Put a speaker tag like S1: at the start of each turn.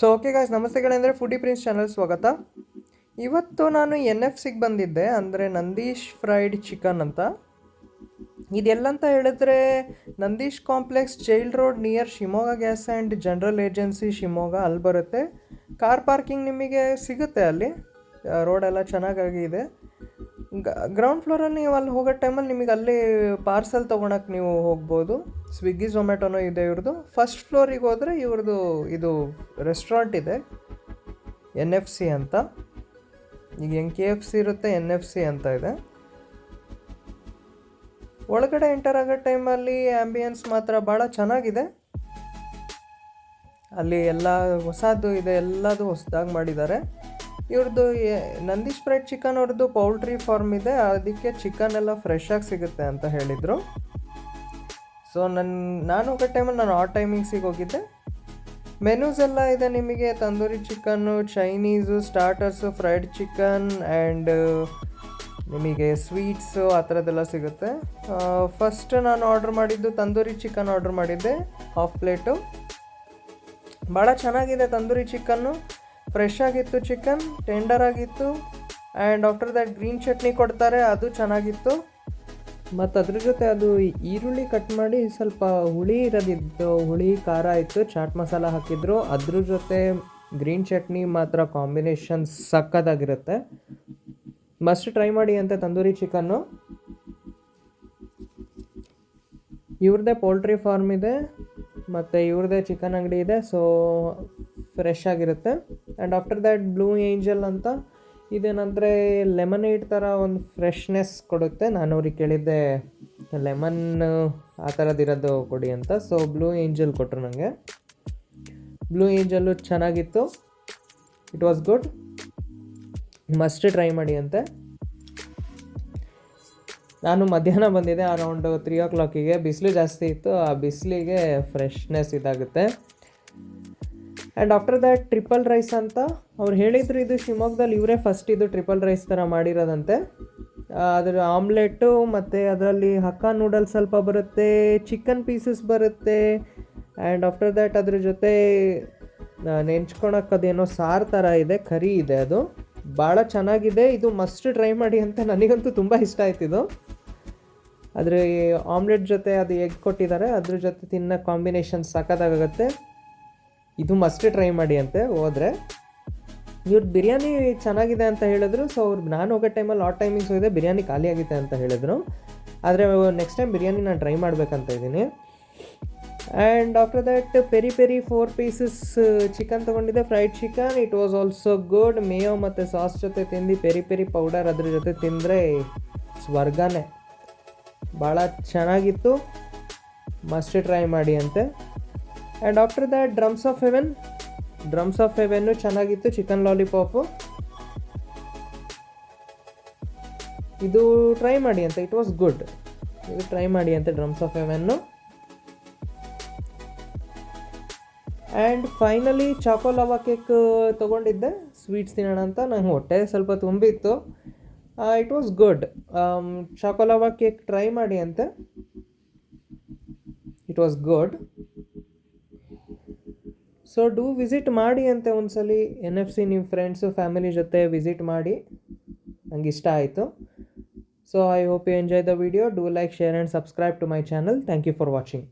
S1: So okay guys ನಮಸ್ತೆ ಅಂದರೆ foodie Prince channel ಸ್ವಾಗತ. ಇವತ್ತು ನಾನು ಎನ್ ಎಫ್ ಸಿಗೆ ಬಂದಿದ್ದೆ, ಅಂದರೆ ನಂದೀಶ್ ಫ್ರೈಡ್ ಚಿಕನ್ ಅಂತ. ಇದೆಲ್ಲಂತ ಹೇಳಿದ್ರೆ, Nandish complex child road near Shivamogga gas and general agency Shivamogga ಅಲ್ಲಿ ಬರುತ್ತೆ. ಕಾರ್ ಪಾರ್ಕಿಂಗ್ ನಿಮಗೆ ಸಿಗುತ್ತೆ ಅಲ್ಲಿ. ರೋಡೆಲ್ಲ ಚೆನ್ನಾಗಾಗಿದೆ ಗ್ರೌಂಡ್ ಫ್ಲೋರಲ್ಲಿ ನೀವು ಅಲ್ಲಿ ಹೋಗೋ ಟೈಮಲ್ಲಿ ನಿಮಗೆ ಅಲ್ಲಿ ಪಾರ್ಸಲ್ ತೊಗೊಳಕ್ಕೆ ನೀವು ಹೋಗ್ಬೋದು. ಸ್ವಿಗ್ಗಿ ಝೊಮ್ಯಾಟೊನೋ ಇದೆ ಇವ್ರದ್ದು ಫಸ್ಟ್ ಫ್ಲೋರಿಗೆ ಹೋದರೆ ಇವ್ರದ್ದು ಇದು ರೆಸ್ಟೋರೆಂಟ್ ಇದೆ. ಎನ್ ಎಫ್ ಸಿ ಅಂತ. ಈಗ ಹೆಂಗೆ ಕೆ ಎಫ್ ಸಿ ಇರುತ್ತೆ ಎನ್ ಎಫ್ ಸಿ ಅಂತ ಇದೆ. ಒಳಗಡೆ ಎಂಟರ್ ಆಗೋ ಟೈಮಲ್ಲಿ ಆ್ಯಂಬಿಯನ್ಸ್ ಮಾತ್ರ ಭಾಳ ಚೆನ್ನಾಗಿದೆ. ಅಲ್ಲಿ ಎಲ್ಲ ಹೊಸದು ಇದೆ, ಎಲ್ಲದು ಹೊಸದಾಗಿ ಮಾಡಿದ್ದಾರೆ. ಇವ್ರದ್ದು ನಂದೀಶ್ ಫ್ರೈಡ್ ಚಿಕನ್ ಅವ್ರದ್ದು ಪೌಲ್ಟ್ರಿ ಫಾರ್ಮ್ ಇದೆ, ಅದಕ್ಕೆ ಚಿಕನ್ ಎಲ್ಲ ಫ್ರೆಶ್ ಆಗಿ ಸಿಗುತ್ತೆ ಅಂತ ಹೇಳಿದರು. ಸೊ ನನ್ನ ನಾನು ಹೋಗೋ ಟೈಮಲ್ಲಿ ನಾನು ಆ ಟೈಮಿಂಗ್ಸಿಗೆ ಹೋಗಿದ್ದೆ. ಮೆನ್ಯೂಸ್ ಎಲ್ಲ ಇದೆ ನಿಮಗೆ, tandoori chicken Chinese starters fried chicken and ನಿಮಗೆ ಸ್ವೀಟ್ಸು ಆ ಥರದ್ದೆಲ್ಲ ಸಿಗುತ್ತೆ. ಫಸ್ಟ್ ನಾನು ಆರ್ಡ್ರ್ ಮಾಡಿದ್ದು ತಂದೂರಿ ಚಿಕನ್ ಆರ್ಡ್ರ್ ಮಾಡಿದ್ದೆ ಹಾಫ್ ಪ್ಲೇಟು ಭಾಳ ಚೆನ್ನಾಗಿದೆ ತಂದೂರಿ ಚಿಕನ್ನು. ಫ್ರೆಶ್ ಆಗಿತ್ತು ಚಿಕನ್ ಟೆಂಡರ್ ಆಗಿತ್ತು. And after that green chutney ಕೊಡ್ತಾರೆ, ಅದು ಚೆನ್ನಾಗಿತ್ತು. ಮತ್ತು ಅದ್ರ ಜೊತೆ ಅದು ಈರುಳ್ಳಿ ಕಟ್ ಮಾಡಿ ಸ್ವಲ್ಪ ಹುಳಿ ಇರೋದಿತ್ತು ಹುಳಿ, ಖಾರ ಇತ್ತು, ಚಾಟ್ ಮಸಾಲ ಹಾಕಿದ್ರು. ಅದ್ರ ಜೊತೆ ಗ್ರೀನ್ ಚಟ್ನಿ ಮಾತ್ರ ಕಾಂಬಿನೇಷನ್ ಸಕ್ಕತ್ತಾಗಿರುತ್ತೆ ಮಸ್ಟ್ ಟ್ರೈ ಮಾಡಿ ಅಂತ ತಂದೂರಿ ಚಿಕನ್ನು ಇವ್ರದ್ದೇ ಪೋಲ್ಟ್ರಿ ಫಾರ್ಮ್ ಇದೆ, ಮತ್ತು ಇವ್ರದ್ದೇ ಚಿಕನ್ ಅಂಗಡಿ ಇದೆ ಸೊ ಫ್ರೆಶ್ ಆಗಿರುತ್ತೆ. And after that blue angel ಅಂತ ಇದೇನಂದರೆ ಲೆಮನೇಡ್ ಥರ ಒಂದು ಫ್ರೆಶ್ನೆಸ್ ಕೊಡುತ್ತೆ. ನಾನು ಅವ್ರಿಗೆ ಕೇಳಿದ್ದೆ ಲೆಮನ್ ಆ ಥರದ್ದಿರೋದು ಕೊಡಿ ಅಂತ. ಸೊ ಬ್ಲೂ ಏಂಜಲ್ ಕೊಟ್ಟರು ನನಗೆ ಬ್ಲೂ ಏಂಜಲ್ಲು ಚೆನ್ನಾಗಿತ್ತು. It was good must try ಮಾಡಿ ಅಂತೆ. ನಾನು ಮಧ್ಯಾಹ್ನ ಬಂದಿದ್ದೆ ಅರೌಂಡ್ ತ್ರೀ ಓ ಕ್ಲಾಕಿಗೆ ಬಿಸಿಲು ಜಾಸ್ತಿ ಇತ್ತು. ಆ ಬಿಸಿಲಿಗೆ ಫ್ರೆಶ್ನೆಸ್ ಇದಾಗುತ್ತೆ. And after that triple rice ಅಂತ ಅವ್ರು ಹೇಳಿದ್ರು ಇದು ಶಿವಮೊಗ್ಗದಲ್ಲಿ ಇವರೇ ಫಸ್ಟ್ ಇದು ಟ್ರಿಪಲ್ ರೈಸ್ ಥರ ಮಾಡಿರೋದಂತೆ. ಅದರ ಆಮ್ಲೆಟ್ಟು ಮತ್ತು ಅದರಲ್ಲಿ ಹಕ್ಕ ನೂಡಲ್ಸ್ ಸ್ವಲ್ಪ ಬರುತ್ತೆ ಚಿಕನ್ ಪೀಸಸ್ ಬರುತ್ತೆ ಆ್ಯಂಡ್ ಆಫ್ಟರ್ ದ್ಯಾಟ್ ಅದ್ರ ಜೊತೆ ನೆಂಚ್ಕೊಳಕ್ಕೆ ಅದೇನೋ ಸಾರು ಥರ ಇದೆ, ಕರಿ ಇದೆ ಅದು. ಭಾಳ ಚೆನ್ನಾಗಿದೆ, ಇದು ಮಸ್ಟ್ ಟ್ರೈ ಮಾಡಿ ಅಂತ ನನಗಂತೂ ತುಂಬ ಇಷ್ಟ ಆಯ್ತಿದು ಅದ್ರ ಆಮ್ಲೆಟ್ ಜೊತೆ ಅದು ಎಗ್ ಕೊಟ್ಟಿದ್ದಾರೆ, ಅದ್ರ ಜೊತೆ ತಿನ್ನೋ ಕಾಂಬಿನೇಷನ್ ಸಖತ್ತಾಗುತ್ತೆ. ಇದು ಮಸ್ಟ್ ಟ್ರೈ ಮಾಡಿ ಅಂತೆ ಹೋದರೆ, ಇವ್ರ ಬಿರಿಯಾನಿ ಚೆನ್ನಾಗಿದೆ ಅಂತ ಹೇಳಿದ್ರು. ಸೊ ಅವ್ರು ನಾನು ಹೋಗೋ ಟೈಮಲ್ಲಿ ಆ ಟೈಮಿಂಗ್ಸ್ ಹೋಗಿದೆ ಬಿರಿಯಾನಿ ಖಾಲಿ ಆಗಿದೆ ಅಂತ ಹೇಳಿದ್ರು. ಆದರೆ ನೆಕ್ಸ್ಟ್ ಟೈಮ್ ಬಿರಿಯಾನಿ ನಾನು ಟ್ರೈ ಮಾಡಬೇಕಂತ ಇದ್ದೀನಿ. And after that peri peri four pieces chicken ತೊಗೊಂಡಿದ್ದೆ fried chicken it was also good mayo ಮತ್ತು ಸಾಸ್ ಜೊತೆ ತಿಂದು, ಪೆರಿ ಪೆರಿ ಪೌಡರ್ ಅದ್ರ ಜೊತೆ ತಿಂದರೆ ಸ್ವರ್ಗನೇ. ಭಾಳ ಚೆನ್ನಾಗಿತ್ತು. ಮಸ್ಟ್ ಟ್ರೈ ಮಾಡಿ ಅಂತೆ. And after that drums of heaven drums of heaven ಚೆನ್ನಾಗಿತ್ತು ಚಿಕನ್ ಲಾಲಿಪಾಪು ಇದು ಟ್ರೈ ಮಾಡಿ ಅಂತ ಇಟ್ ವಾಸ್ ಗುಡ್ ಇದು ಟ್ರೈ ಮಾಡಿ ಅಂತ drums of heaven and finally choco lava cake ತೊಗೊಂಡಿದ್ದೆ ಸ್ವೀಟ್ಸ್ ತಿನ್ನೋಣ ಅಂತ ನಂಗೆ ಹೊಟ್ಟೆ ಸ್ವಲ್ಪ ತುಂಬಿತ್ತು it was good choco lava cake try ಮಾಡಿ ಅಂತೆ it was good so do visit ಮಾಡಿ ಅಂತೆ ಒಂದ್ಸಲಿ. ಎನ್ ಎಫ್ ಸಿ ನಿಮ್ಮ ಫ್ರೆಂಡ್ಸು ಫ್ಯಾಮಿಲಿ ಜೊತೆ ವಿಸಿಟ್ ಮಾಡಿ ನಂಗೆ ಇಷ್ಟ ಆಯಿತು. So I hope you enjoy the video do like share and subscribe to my channel thank you for watching